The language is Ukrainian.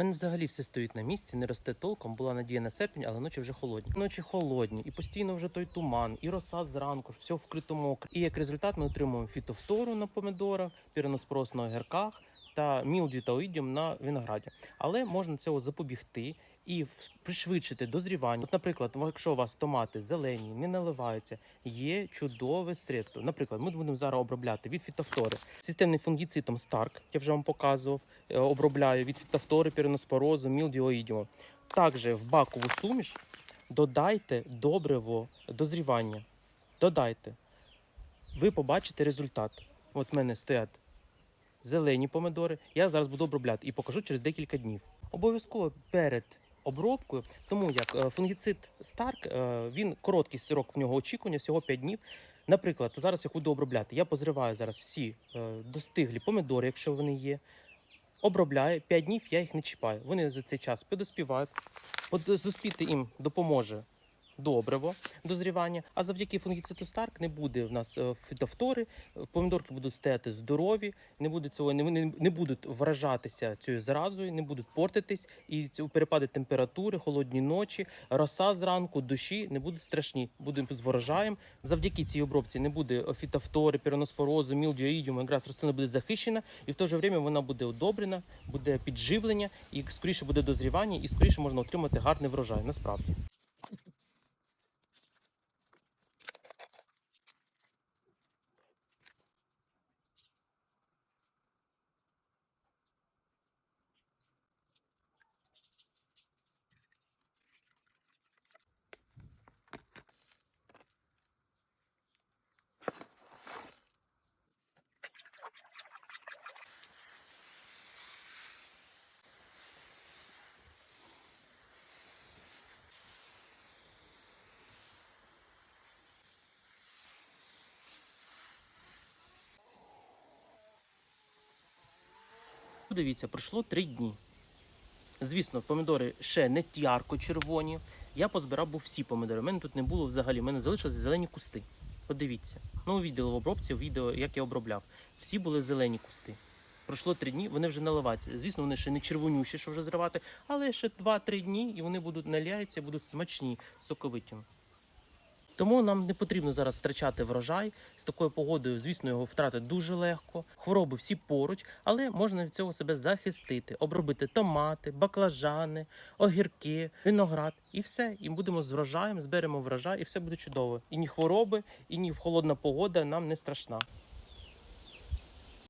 Мене взагалі все стоїть на місці, не росте толком. Була надія на серпень, але ночі вже холодні. Ночі холодні, і постійно вже той туман, і роса зранку, все вкрито мокре. І як результат ми отримуємо фітофтору на помідорах, піреноспрос на огірках та мілдю та оїдіум на винограді. Але можна цього запобігти і пришвидшити дозрівання. От, наприклад, якщо у вас томати зелені, не наливаються, є чудове средство. Наприклад, ми будемо зараз обробляти від фітофтори системним фунгіцитом Старк, я вже вам показував, е, обробляю від фітофтори, піреноспорозу, мілдіоїдіуму. Також в бакову суміш додайте добриво дозрівання. Додайте. Ви побачите результат. От в мене стоять зелені помидори. Я зараз буду обробляти і покажу через декілька днів. Обов'язково перед обробкою, тому як е, фунгіцид Старк, е, він короткий срок в нього очікування, всього 5 днів. Наприклад, зараз я буду обробляти. Я позриваю зараз всі е, достиглі помидори, якщо вони є. Обробляю 5 днів, я їх не чіпаю. Вони за цей час підоспівають. Подоспіти їм допоможе добриво дозрівання. А завдяки фунгіциту Старк не буде в нас е, фітофтори, е, помідорки будуть стояти здорові, не буде цього, не, не, будуть вражатися цією заразою, не будуть портитись, і ці перепади температури, холодні ночі, роса зранку, дощі не будуть страшні. Будемо з врожаєм. Завдяки цій обробці не буде фітофтори, піроноспорозу, мілдіоїдіуму, якраз рослина буде захищена, і в то же время вона буде удобрена, буде підживлення, і скоріше буде дозрівання, і скоріше можна отримати гарний врожай. Насправді. Дивіться, пройшло три дні. Звісно, помідори ще не ярко червоні. Я позбирав був всі помідори. У мене тут не було взагалі. У мене залишилися зелені кусти. Подивіться. Ну, у відео в обробці, відео, як я обробляв. Всі були зелені кусти. Пройшло три дні, вони вже наливаються. Звісно, вони ще не червонющі, що вже зривати, але ще 2-3 дні і вони будуть наляються, будуть смачні, соковиті. Тому нам не потрібно зараз втрачати врожай. З такою погодою, звісно, його втрати дуже легко. Хвороби всі поруч, але можна від цього себе захистити, обробити томати, баклажани, огірки, виноград і все. І будемо з врожаєм, зберемо врожай, і все буде чудово. І ні хвороби, і ні холодна погода нам не страшна.